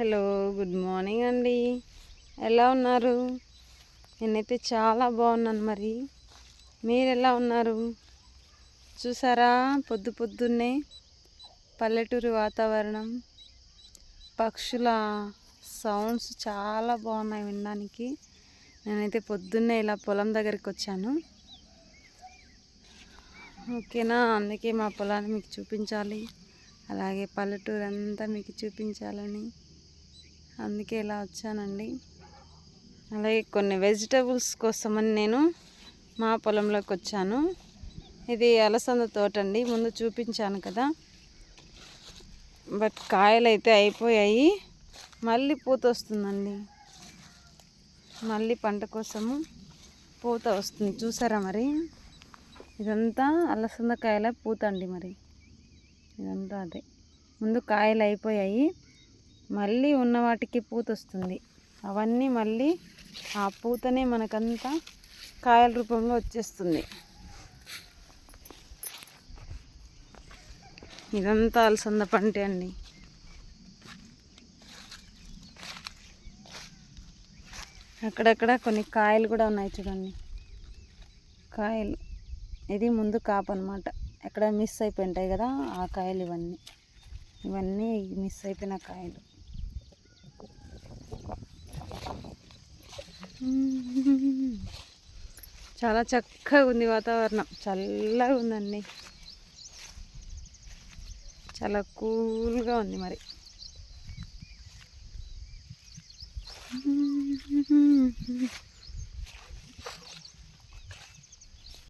Hello good morning అండి. ఎలా ఉన్నారు? నేనైతే చాలా బాగున్నాను మరి. మీరు ఎలా ఉన్నారు? చూసారా? పొద్దు పొద్దున్నే పల్లెటూరు వాతావరణం పక్షుల సౌండ్స్ చాలా బాగున్నాయి వినడానికి. నేనైతే పొద్దున్నే ఇలా పొలం దగ్గరికి వచ్చాను. ఓకేనా? అందుకే మా పొలాన్ని మీకు చూపించాలి. అలాగే పల్లెటూరు అంతా మీకు చూపించాలని అందుకే ఇలా వచ్చానండి. అలాగే కొన్ని వెజిటబుల్స్ కోసమని నేను మా పొలంలోకి వచ్చాను. ఇది అలసంద తోట అండి ముందు చూపించాను కదా. బట్ కాయలు అయితే అయిపోయాయి. మళ్ళీ పూత వస్తుందండి. మళ్ళీ పంట కోసము పూత వస్తుంది. చూసారా మరి? ఇదంతా అలసంద కాయల పూత అండి మరి. ఇదంతా అదే. ముందు కాయలు అయిపోయాయి. మళ్ళీ ఉన్న వాటికి పూత వస్తుంది. అవన్నీ మళ్ళీ ఆ పూతనే మనకంతా కాయల రూపంలో వచ్చేస్తుంది. ఇదంతా అలసంద పంటే అండి. అక్కడక్కడ కొన్ని కాయలు కూడా ఉన్నాయి చూడండి. కాయలు. ఇది ముందు కాపు అనమాట ఎక్కడ మిస్ అయిపోయి ఉంటాయి కదా ఆ కాయలు ఇవన్నీ. ఇవన్నీ మిస్ అయిపోయిన కాయలు. చాలా చక్కగా ఉంది వాతావరణం. చల్లగా ఉందండి. చాలా కూల్గా ఉంది మరి.